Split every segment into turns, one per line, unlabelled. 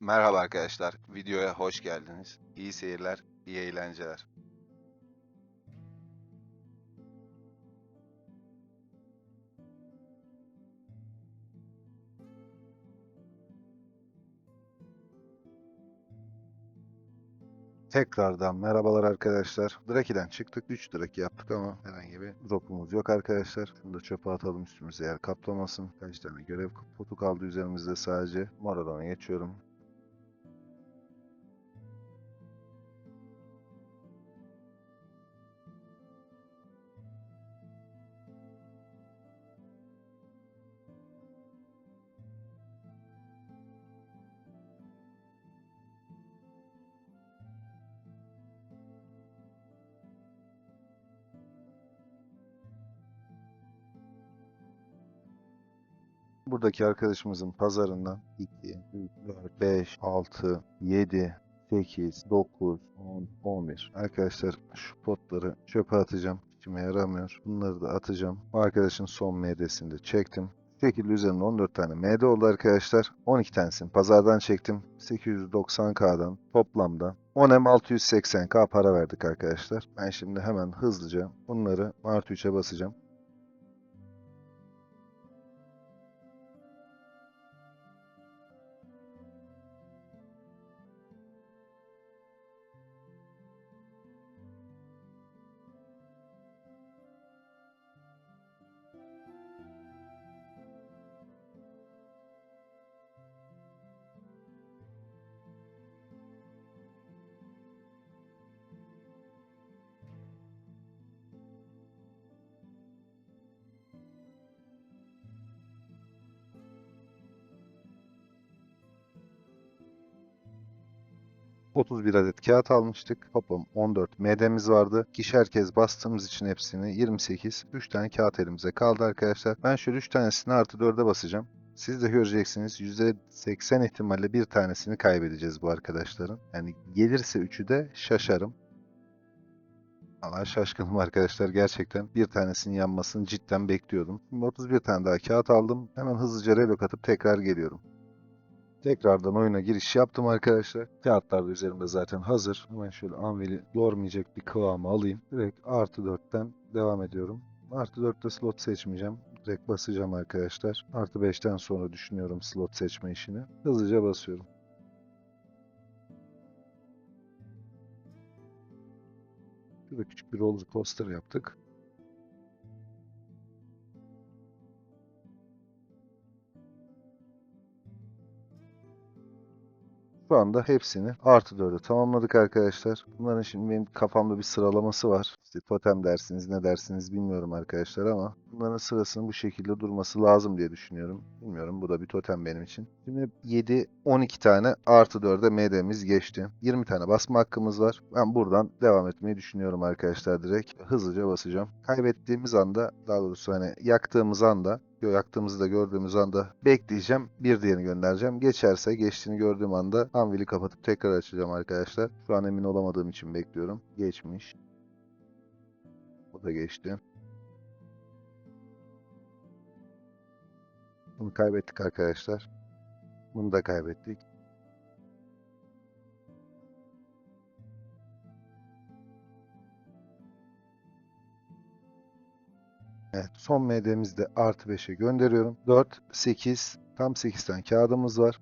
Merhaba arkadaşlar, videoya hoş geldiniz. İyi seyirler, iyi eğlenceler. Tekrardan merhabalar arkadaşlar. Draki'den çıktık. 3 Draki yaptık ama herhangi bir drop'umuz yok arkadaşlar. Şunu da çöpe atalım üstümüze yer kaplamasın. Kaç tane görev potu kaldı üzerimizde sadece. Marathon'a geçiyorum. Buradaki arkadaşımızın pazarından 2, 3, 4, 5, 6, 7, 8, 9, 10, 11. Arkadaşlar şu potları çöpe atacağım. İşime yaramıyor. Bunları da atacağım. Bu arkadaşın son MD'sini de çektim. Bu şekilde üzerinde 14 tane MD oldu arkadaşlar. 12 tanesini pazardan çektim. 890K'dan toplamda 10M 680K para verdik arkadaşlar. Ben şimdi hemen hızlıca bunları artı 3'e basacağım. 31 adet kağıt almıştık. Toplam 14 MD'miz vardı. Kişer kez bastığımız için hepsini 28. 3 tane kağıt elimize kaldı arkadaşlar. Ben şöyle 3 tanesini artı 4'e basacağım. Siz de göreceksiniz %80 ihtimalle bir tanesini kaybedeceğiz bu arkadaşların. Yani gelirse 3'ü de şaşarım. Allah şaşkınım arkadaşlar gerçekten bir tanesinin yanmasını cidden bekliyordum. Şimdi 31 tane daha kağıt aldım. Hemen hızlıca relok atıp tekrar geliyorum. Tekrardan oyuna giriş yaptım arkadaşlar. Kağıtlar da üzerimde zaten hazır. Hemen şöyle anvili yormayacak bir kıvamı alayım. Direkt artı 4'ten devam ediyorum. Artı 4'te slot seçmeyeceğim. Direkt basacağım arkadaşlar. Artı 5'ten sonra düşünüyorum slot seçme işini. Hızlıca basıyorum. Şurada küçük bir roller coaster yaptık. Şu anda hepsini artı 4'e tamamladık arkadaşlar. Bunların şimdi benim kafamda bir sıralaması var. İşte totem dersiniz ne dersiniz bilmiyorum arkadaşlar ama bunların sırasının bu şekilde durması lazım diye düşünüyorum. Bilmiyorum bu da bir totem benim için. Şimdi 7 12 tane artı 4'e MD'miz geçti. 20 tane basma hakkımız var. Ben buradan devam etmeyi düşünüyorum arkadaşlar direkt. Hızlıca basacağım. Kaybettiğimiz anda daha doğrusu hani yaktığımız anda yaktığımızı da gördüğümüz anda bekleyeceğim. Bir diğerini göndereceğim. Geçerse geçtiğini gördüğüm anda Anvil'i kapatıp tekrar açacağım arkadaşlar. Şu an emin olamadığım için bekliyorum. Geçmiş. O da geçti. Bunu kaybettik arkadaşlar. Bunu da kaybettik. Evet, son MD'mizi de artı 5'e gönderiyorum. 4, 8, tam 8 tane kağıdımız var.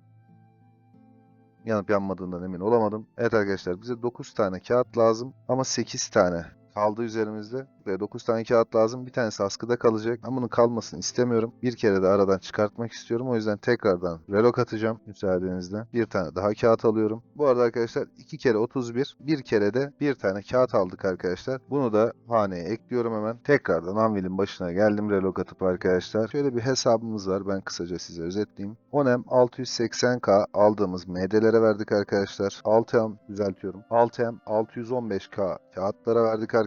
Yanıp yanmadığından emin olamadım. Evet arkadaşlar bize 9 tane kağıt lazım ama 8 tane kaldı üzerimizde. Ve 9 tane kağıt lazım. Bir tanesi askıda kalacak. Ben bunun kalmasını istemiyorum. Bir kere de aradan çıkartmak istiyorum. O yüzden tekrardan relok atacağım müsaadenizle. Bir tane daha kağıt alıyorum. Bu arada arkadaşlar 2 kere 31. Bir kere de bir tane kağıt aldık arkadaşlar. Bunu da haneye ekliyorum hemen. Tekrardan Anvil'in başına geldim relok atıp arkadaşlar. Şöyle bir hesabımız var. Ben kısaca size özetleyeyim. 10M 680K aldığımız MD'lere verdik arkadaşlar. 6M düzeltiyorum. 6M 615K kağıtlara verdik arkadaşlar.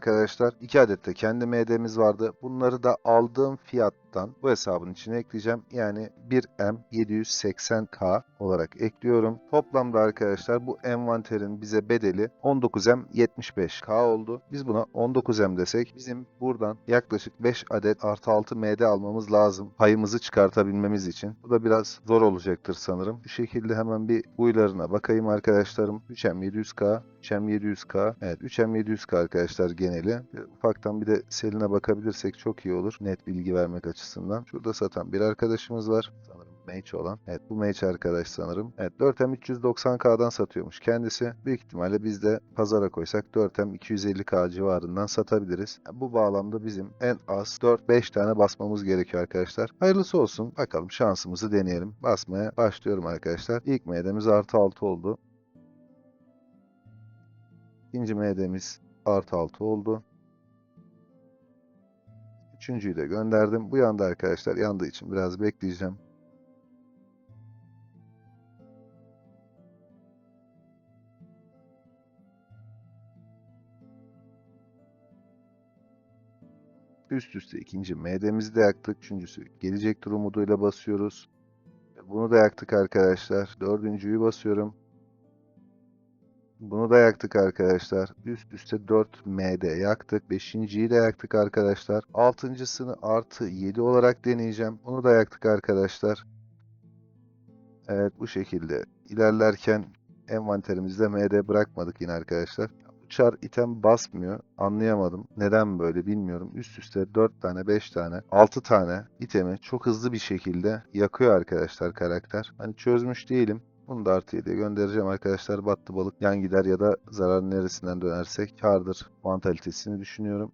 2 adet de kendi MD'miz vardı. Bunları da aldığım fiyat slottan bu hesabın içine ekleyeceğim. Yani 1M780K olarak ekliyorum. Toplamda arkadaşlar bu envanterin bize bedeli 19M75K oldu. Biz buna 19M desek bizim buradan yaklaşık 5 adet artı 6 MD almamız lazım. Payımızı çıkartabilmemiz için. Bu da biraz zor olacaktır sanırım. Bu şekilde hemen bir huylarına bakayım arkadaşlarım. 3M700K, 3M700K. Evet 3M700K arkadaşlar geneli. Ufaktan bir de Selin'e bakabilirsek çok iyi olur. Net bilgi vermek açısından. Şurada satan bir arkadaşımız var. Sanırım Mage olan. Evet bu Mage arkadaş sanırım. Evet 4M390K'dan satıyormuş kendisi. Büyük ihtimalle biz de pazara koysak 4M250K civarından satabiliriz. Yani bu bağlamda bizim en az 4-5 tane basmamız gerekiyor arkadaşlar. Hayırlısı olsun. Bakalım şansımızı deneyelim. Basmaya başlıyorum arkadaşlar. İlk MD'miz artı 6 oldu. İkinci MD'miz artı 6 oldu. Üçüncüyü de gönderdim. Bu yanda arkadaşlar yandığı için biraz bekleyeceğim. Üst üste ikinci MD'mizi de yaktık. Üçüncüsü gelecektir umuduyla basıyoruz. Bunu da yaktık arkadaşlar. Dördüncüyü basıyorum. Bunu da yaktık arkadaşlar. Üst üste 4 MD yaktık. Beşinciyi de yaktık arkadaşlar. Altıncısını artı 7 olarak deneyeceğim. Bunu da yaktık arkadaşlar. Evet bu şekilde ilerlerken envanterimizde MD bırakmadık yine arkadaşlar. Çar item basmıyor. Anlayamadım. Neden böyle bilmiyorum. Üst üste 4 tane, 5 tane, 6 tane itemi çok hızlı bir şekilde yakıyor arkadaşlar karakter. Hani çözmüş değilim. Bunu da artı 7'ye göndereceğim arkadaşlar. Battı balık yan gider ya da zarar neresinden dönersek kardır mantalitesini düşünüyorum.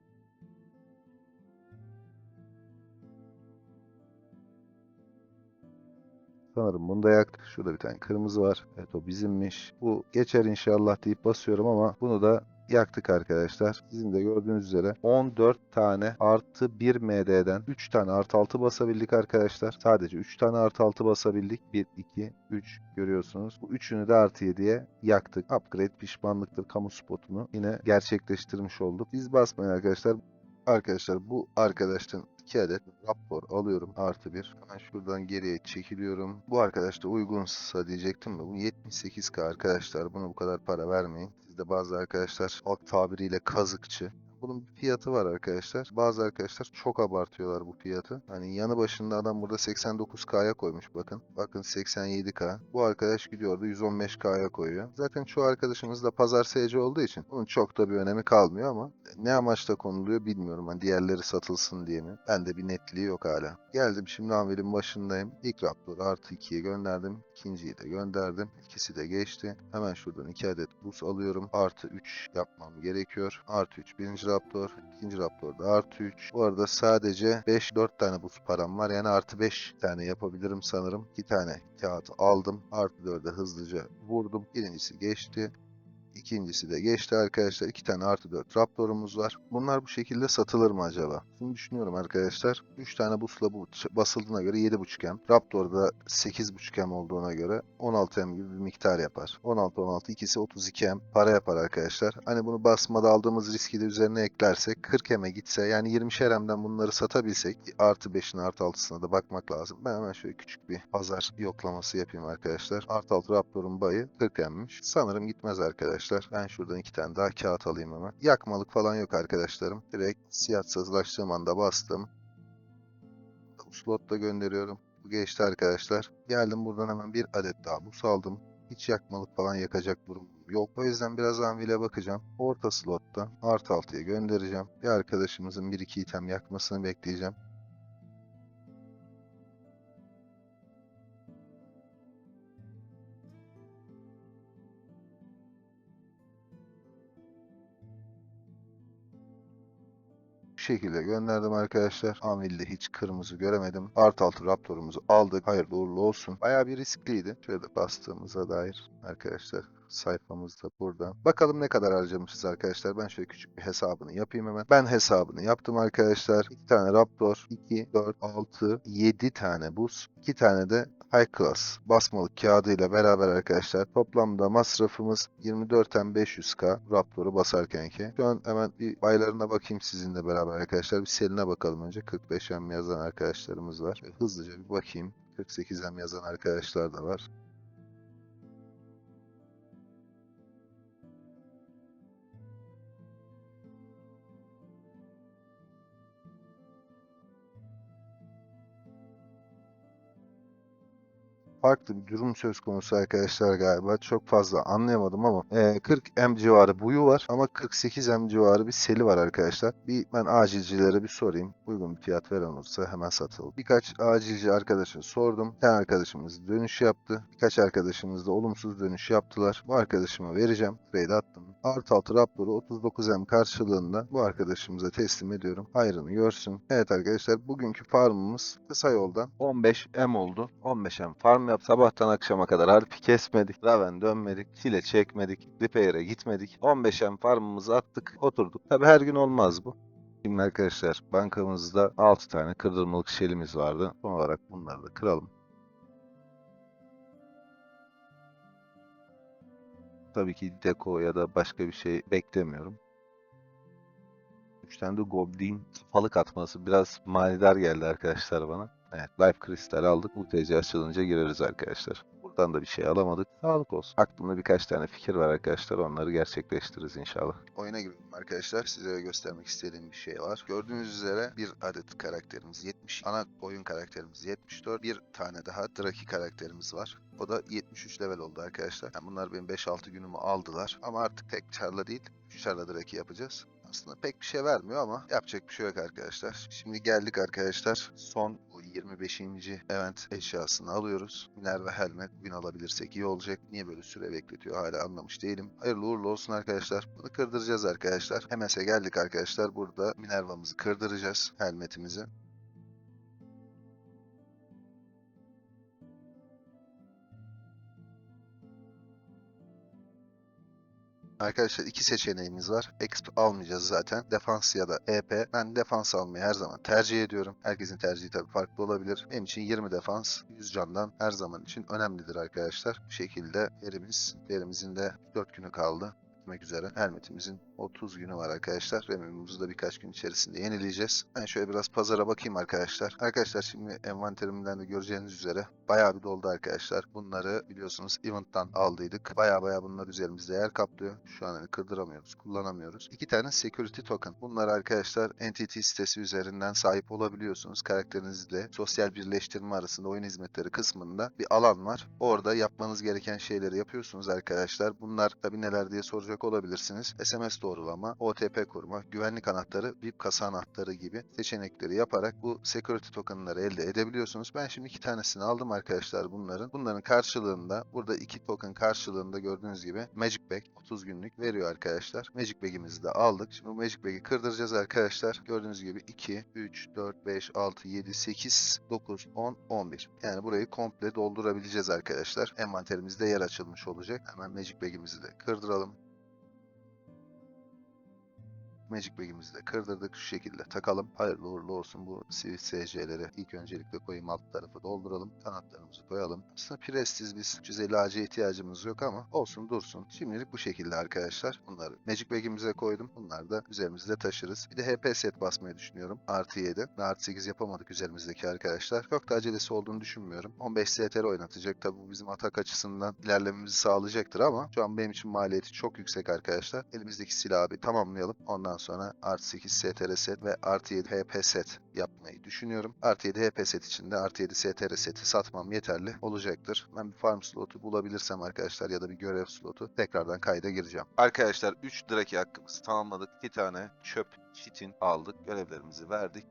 Sanırım bunu da yaktık. Şurada bir tane kırmızı var. Evet o bizimmiş. Bu geçer inşallah deyip basıyorum ama bunu da yaktık arkadaşlar. Sizin de gördüğünüz üzere 14 tane artı 1 MD'den 3 tane artı 6 basabildik arkadaşlar. Sadece 3 tane artı 6 basabildik. 1, 2, 3 görüyorsunuz. Bu üçünü de artı 7'ye yaktık. Upgrade pişmanlıktır kamu spotunu yine gerçekleştirmiş olduk. Biz basmayın arkadaşlar. Arkadaşlar bu arkadaştan 2 adet rapor alıyorum artı 1. Hemen şuradan geriye çekiliyorum. Bu arkadaş da uygunsa diyecektim de bu 78k arkadaşlar buna bu kadar para vermeyin. Sizde bazı arkadaşlar halk tabiriyle kazıkçı. Bunun bir fiyatı var arkadaşlar. Bazı arkadaşlar çok abartıyorlar bu fiyatı. Hani yanı başında adam burada 89K'ya koymuş bakın. Bakın 87K. Bu arkadaş gidiyordu 115K'ya koyuyor. Zaten çoğu arkadaşımız da pazar SC olduğu için bunun çok da bir önemi kalmıyor ama ne amaçla konuluyor bilmiyorum. Hani diğerleri satılsın diye mi? Bende bir netliği yok hala. Geldim şimdi Anvil'in başındayım. İlk Raptor artı 2'ye gönderdim. İkinciyi de gönderdim. İkisi de geçti. Hemen şuradan 2 adet buz alıyorum. Artı 3 yapmam gerekiyor. Artı 3 birinci Raptor. ikinci Raptor'da artı 3. Bu arada sadece 5-4 tane buz param var. Yani artı 5 tane yapabilirim sanırım. 2 tane kağıt aldım. Artı 4'e hızlıca vurdum. Birincisi geçti. İkincisi de geçti arkadaşlar. İki tane artı 4 Raptor'umuz var. Bunlar bu şekilde satılır mı acaba? Şimdi düşünüyorum arkadaşlar. 3 tane bu basıldığına göre 7.5 M. Raptor'da 8.5 M olduğuna göre 16 M gibi bir miktar yapar. 16 16 ikisi 32 M para yapar arkadaşlar. Hani bunu basmada aldığımız riski de üzerine eklersek 40 M'e gitse yani 20'şer M'den bunları satabilsek artı 5'in artı 6'sına da bakmak lazım. Ben hemen şöyle küçük bir pazar yoklaması yapayım arkadaşlar. Artı 6 Raptor'un bayı 40 M'miş. Sanırım gitmez arkadaşlar arkadaşlar. Ben şuradan iki tane daha kağıt alayım hemen. Yakmalık falan yok arkadaşlarım. Direkt siyah sazlaştığım anda bastım. Slotta gönderiyorum. Bu geçti arkadaşlar. Geldim buradan hemen bir adet daha bus aldım. Hiç yakmalık falan yakacak durum yok. O yüzden biraz anvile bakacağım. Orta slotta artı 6'ya göndereceğim. Bir arkadaşımızın 1-2 item yakmasını bekleyeceğim. Şekilde gönderdim arkadaşlar. Anvil'de hiç kırmızı göremedim. Artı altı Raptor'umuzu aldık. Hayırlı uğurlu olsun. Bayağı bir riskliydi. Şöyle bastığımıza dair arkadaşlar sayfamızda burada. Bakalım ne kadar harcamışız arkadaşlar. Ben şöyle küçük bir hesabını yapayım hemen. Ben hesabını yaptım arkadaşlar. 2 tane Raptor, 2, 4, 6, 7 tane buz, 2 tane de High Class basmalık kağıdıyla beraber arkadaşlar toplamda masrafımız 24M500K Raptor'u basarkenki. Şu an hemen bir baylarına bakayım sizinle beraber arkadaşlar. Bir seline bakalım önce. 45M yazan arkadaşlarımız var. Hızlıca bir bakayım. 48M yazan arkadaşlar da var. Farklı bir durum söz konusu arkadaşlar galiba. Çok fazla anlayamadım ama e, 40 M civarı buyu var ama 48 M civarı bir seli var arkadaşlar. Bir ben acilcilere bir sorayım. Uygun bir fiyat veren olursa hemen satalım. Birkaç acilci arkadaşa sordum. Bir arkadaşımız dönüş yaptı. Birkaç arkadaşımız da olumsuz dönüş yaptılar. Bu arkadaşıma vereceğim. Trade attım. Artı altı Raptor'u 39M karşılığında bu arkadaşımıza teslim ediyorum. Hayrını görsün. Evet arkadaşlar bugünkü farmımız kısa yoldan 15M oldu. 15M farm yap. Sabahtan akşama kadar harfi kesmedik. Raven dönmedik. Çile çekmedik. Repair'e gitmedik. 15M farmımızı attık. Oturduk. Tabi her gün olmaz bu. Şimdi arkadaşlar bankamızda 6 tane kırdırmalık şelimiz vardı. Son olarak bunları da kıralım. Tabii ki deko ya da başka bir şey beklemiyorum. 3 tane de Goblin kafalık atması biraz manidar geldi arkadaşlar bana. Evet, Life Crystal aldık. Bu TC açılınca gireriz arkadaşlar. Buradan da bir şey alamadık. Sağlık olsun. Aklımda birkaç tane fikir var arkadaşlar. Onları gerçekleştiririz inşallah. Oyuna girdim arkadaşlar. Size göstermek istediğim bir şey var. Gördüğünüz üzere bir adet karakterimiz 70. Ana oyun karakterimiz 74. Bir tane daha Draki karakterimiz var. O da 73 level oldu arkadaşlar. Yani bunlar benim 5-6 günümü aldılar. Ama artık tek çarla değil, 3 çarla Draki yapacağız. Aslında pek bir şey vermiyor ama yapacak bir şey yok arkadaşlar. Şimdi geldik arkadaşlar. Son 25. event eşyasını alıyoruz. Minerva Helmet bugün alabilirsek iyi olacak. Niye böyle süre bekletiyor hala anlamış değilim. Hayırlı uğurlu olsun arkadaşlar. Bunu kırdıracağız arkadaşlar. MS'e geldik arkadaşlar. Burada Minerva'mızı kırdıracağız. Helmetimizi. Arkadaşlar iki seçeneğimiz var. Exp almayacağız zaten. Defans ya da EP. Ben defans almayı her zaman tercih ediyorum. Herkesin tercihi tabii farklı olabilir. Benim için 20 defans 100 candan her zaman için önemlidir arkadaşlar. Bu şekilde yerimiz, yerimizin de 4 günü kaldı bitmek üzere. Helmetimizin 30 günü var arkadaşlar. Remimizi de birkaç gün içerisinde yenileyeceğiz. Ben şöyle biraz pazara bakayım arkadaşlar. Arkadaşlar şimdi envanterimden de göreceğiniz üzere bayağı bir doldu arkadaşlar. Bunları biliyorsunuz event'tan aldıydık. Bayağı bayağı bunlar üzerimizde yer kaplıyor. Şu an hani kırdıramıyoruz, kullanamıyoruz. İki tane security token. Bunlar arkadaşlar entity sitesi üzerinden sahip olabiliyorsunuz. Karakterinizle sosyal birleştirme arasında oyun hizmetleri kısmında bir alan var. Orada yapmanız gereken şeyleri yapıyorsunuz arkadaşlar. Bunlar tabi neler diye soracak olabilirsiniz. SMS doğrulama, OTP kurma, güvenlik anahtarı, VIP kasa anahtarı gibi seçenekleri yaparak bu security tokenları elde edebiliyorsunuz. Ben şimdi iki tanesini aldım arkadaşlar bunların. Bunların karşılığında burada iki token karşılığında gördüğünüz gibi Magic Bag 30 günlük veriyor arkadaşlar. Magic Bag'imizi de aldık. Şimdi bu Magic Bag'i kırdıracağız arkadaşlar. Gördüğünüz gibi 2, 3, 4, 5, 6, 7, 8, 9, 10, 11. Yani burayı komple doldurabileceğiz arkadaşlar. Envanterimizde yer açılmış olacak. Hemen Magic Bag'imizi de kırdıralım. Magic Bag'imizi de kırdırdık. Şu şekilde takalım. Hayırlı uğurlu olsun bu SC'leri. İlk öncelikle koyayım alt tarafı dolduralım. Kanatlarımızı koyalım. Aslında prestiz biz 350 AC ihtiyacımız yok ama olsun dursun. Şimdilik bu şekilde arkadaşlar. Bunları Magic Bag'imize koydum. Bunları da üzerimizde taşırız. Bir de HP set basmayı düşünüyorum. Artı 7 ve artı 8 yapamadık üzerimizdeki arkadaşlar. Çok da acelesi olduğunu düşünmüyorum. 15 STR oynatacak. Tabi bu bizim atak açısından ilerlememizi sağlayacaktır ama şu an benim için maliyeti çok yüksek arkadaşlar. Elimizdeki silahı bir tamamlayalım. Ondan sonra artı 8 STR set ve artı 7 HP set yapmayı düşünüyorum. Artı 7 HP set için de artı 7 STR seti satmam yeterli olacaktır. Ben bir farm slotu bulabilirsem arkadaşlar ya da bir görev slotu tekrardan kayda gireceğim. Arkadaşlar 3 Draki hakkımızı tamamladık. 2 tane çöp çitin aldık. Görevlerimizi verdik.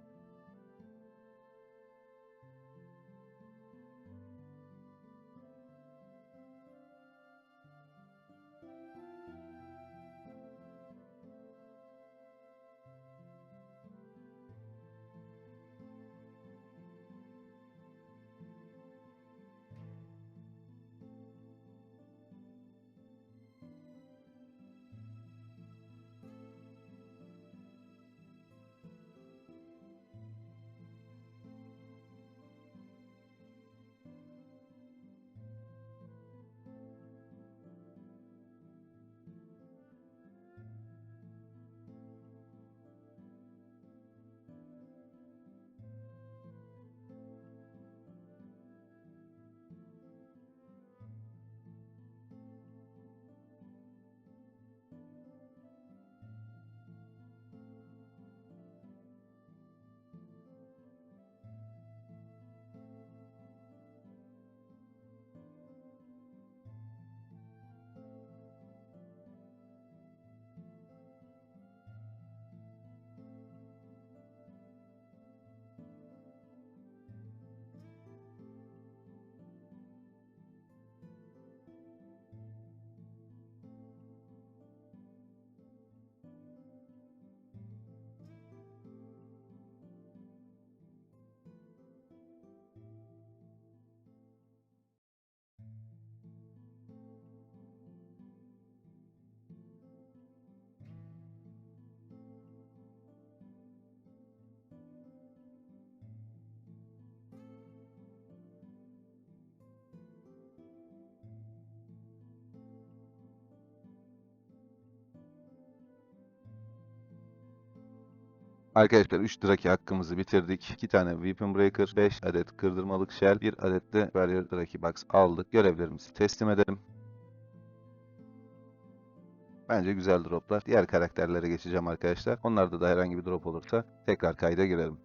Arkadaşlar 3 Draki hakkımızı bitirdik. 2 tane Weapon Breaker, 5 adet kırdırmalık shell, 1 adet de Barrier Draki Box aldık. Görevlerimizi teslim edelim. Bence güzel droplar. Diğer karakterlere geçeceğim arkadaşlar. Onlarda da herhangi bir drop olursa tekrar kayda girelim.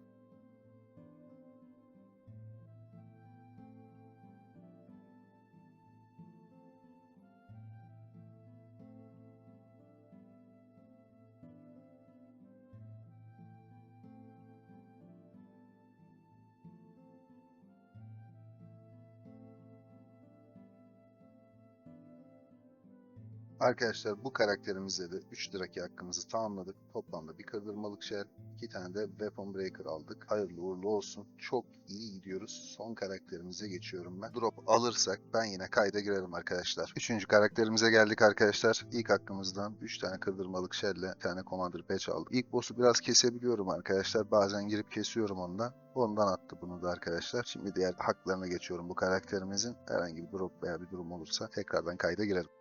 Arkadaşlar bu karakterimizle de 3 Draki hakkımızı tamamladık. Toplamda bir kırdırmalık shell, 2 tane de Weapon Breaker aldık. Hayırlı uğurlu olsun. Çok iyi gidiyoruz. Son karakterimize geçiyorum ben. Drop alırsak ben yine kayda girerim arkadaşlar. Üçüncü karakterimize geldik arkadaşlar. İlk hakkımızdan 3 tane kırdırmalık ile bir tane Commander Patch aldık. İlk boss'u biraz kesebiliyorum arkadaşlar. Bazen girip kesiyorum ondan. Ondan attı bunu da arkadaşlar. Şimdi diğer haklarına geçiyorum bu karakterimizin. Herhangi bir drop veya bir durum olursa tekrardan kayda girerim.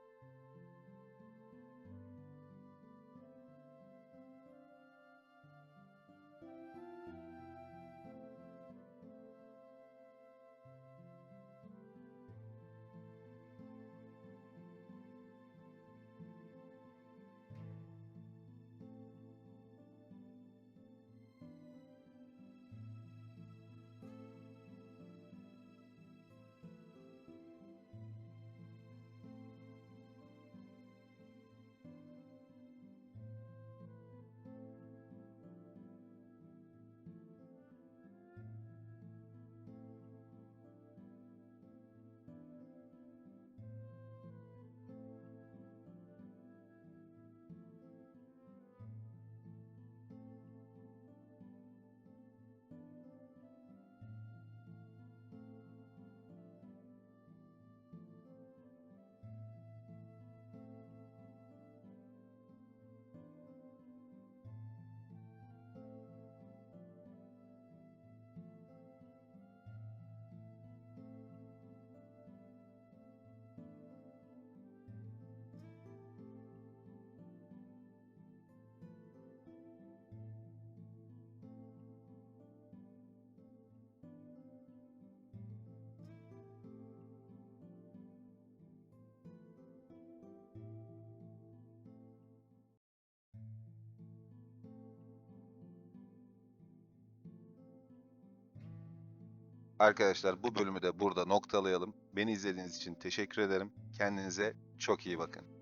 Arkadaşlar bu bölümü de burada noktalayalım. Beni izlediğiniz için teşekkür ederim. Kendinize çok iyi bakın.